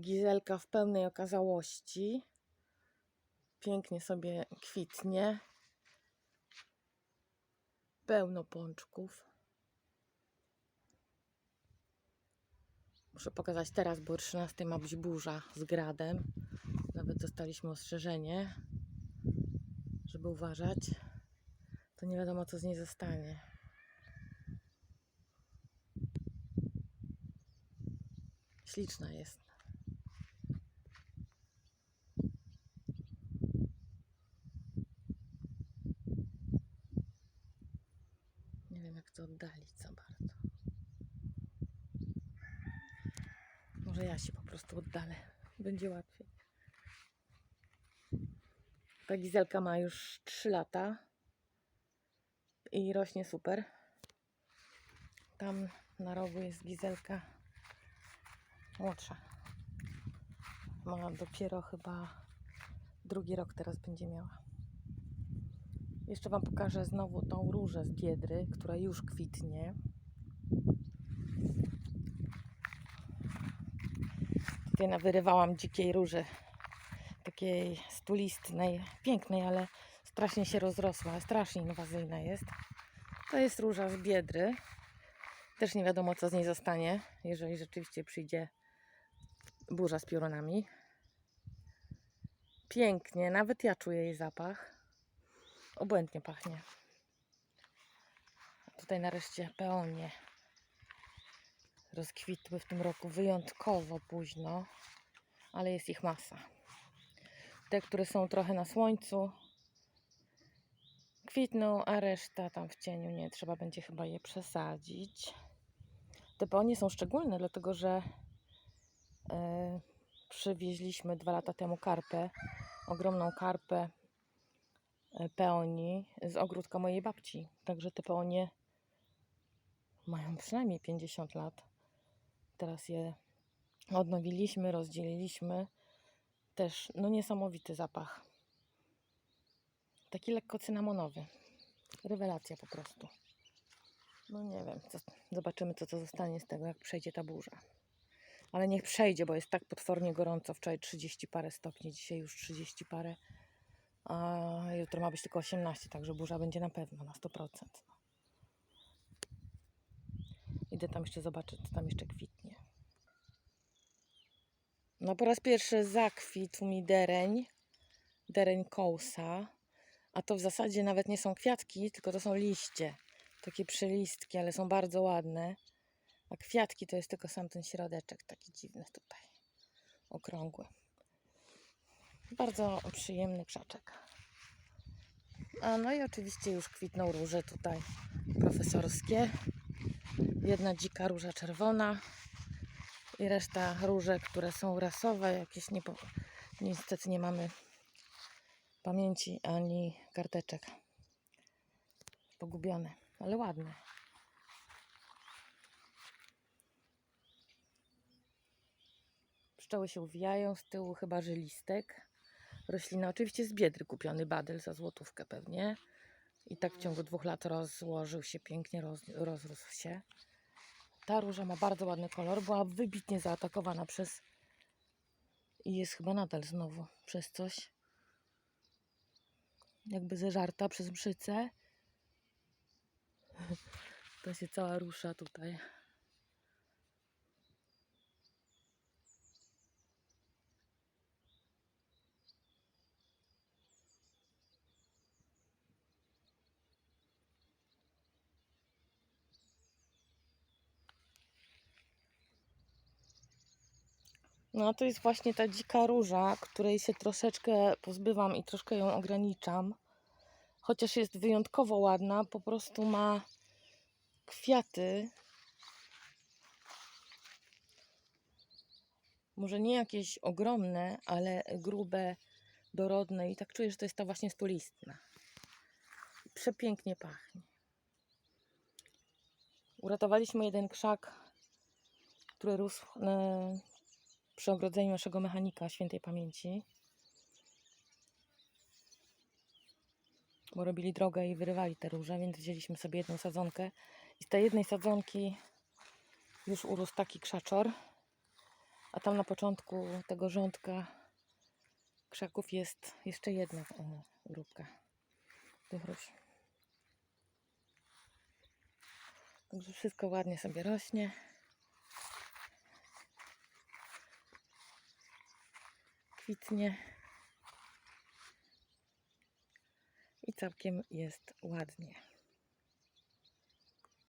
Gizelka w pełnej okazałości. Pięknie sobie kwitnie. Pełno pączków. Muszę pokazać teraz, bo o 13 ma być burza z gradem. Nawet dostaliśmy ostrzeżenie, żeby uważać. To nie wiadomo, co z niej zostanie. Śliczna jest. Jak to oddalić za bardzo. Może ja się po prostu oddalę. Będzie łatwiej. Ta gizelka ma już 3 lata i rośnie super. Tam na rogu jest gizelka młodsza. Ma dopiero chyba drugi rok teraz będzie miała. Jeszcze Wam pokażę znowu tą różę z biedry, która już kwitnie. Tutaj nawyrywałam dzikiej róży, takiej stulistnej, pięknej, ale strasznie się rozrosła, strasznie inwazyjna jest. To jest róża z biedry. Też nie wiadomo, co z niej zostanie, jeżeli rzeczywiście przyjdzie burza z piorunami. Pięknie, nawet ja czuję jej zapach. Obłędnie pachnie. Tutaj nareszcie peonie rozkwitły w tym roku wyjątkowo późno, ale jest ich masa. Te, które są trochę na słońcu, kwitną, a reszta tam w cieniu nie. Trzeba będzie chyba je przesadzić. Te peonie są szczególne, dlatego że e, przywieźliśmy dwa lata temu karpę, ogromną karpę peoni z ogródka mojej babci. Także te peonie mają przynajmniej 50 lat. Teraz je odnowiliśmy, rozdzieliliśmy. Też no niesamowity zapach. Taki lekko cynamonowy. Rewelacja po prostu. No nie wiem, co, zobaczymy co to zostanie z tego, jak przejdzie ta burza. Ale niech przejdzie, bo jest tak potwornie gorąco. Wczoraj 30 parę stopni, dzisiaj już 30 parę. A jutro ma być tylko 18, także burza będzie na pewno, na 100%. No. Idę tam jeszcze zobaczyć, co tam jeszcze kwitnie. No po raz pierwszy zakwitł mi dereń, dereń kołsa, a to w zasadzie nawet nie są kwiatki, tylko to są liście, takie przylistki, ale są bardzo ładne, a kwiatki to jest tylko sam ten środeczek, taki dziwny tutaj, okrągły. Bardzo przyjemny krzaczek. A no i oczywiście już kwitną róże tutaj profesorskie. Jedna dzika róża czerwona i reszta różek, które są rasowe, jakieś nie, niestety nie mamy pamięci ani karteczek. Pogubione, ale ładne. Pszczoły się uwijają, z tyłu chyba żylistek. Roślina oczywiście z biedry kupiony badyl za złotówkę pewnie. I tak w ciągu dwóch lat rozłożył się pięknie, roz, rozrósł się. Ta róża ma bardzo ładny kolor. Była wybitnie zaatakowana przez. I jest chyba nadal znowu przez coś. Jakby zeżarta przez mszycę. To się cała rusza tutaj. No to jest właśnie ta dzika róża, której się troszeczkę pozbywam i troszkę ją ograniczam. Chociaż jest wyjątkowo ładna, po prostu ma kwiaty. Może nie jakieś ogromne, ale grube, dorodne i tak czuję, że to jest ta właśnie stulistna. Przepięknie pachnie. Uratowaliśmy jeden krzak, który rósł e, przy ogrodzeniu naszego mechanika świętej pamięci. Bo robili drogę i wyrywali te róże, więc wzięliśmy sobie jedną sadzonkę. I z tej jednej sadzonki już urósł taki krzaczor. A tam na początku tego rządka krzaków jest jeszcze jedna o, grupka tych róż. Także wszystko ładnie sobie rośnie. Kwitnie. I całkiem jest ładnie.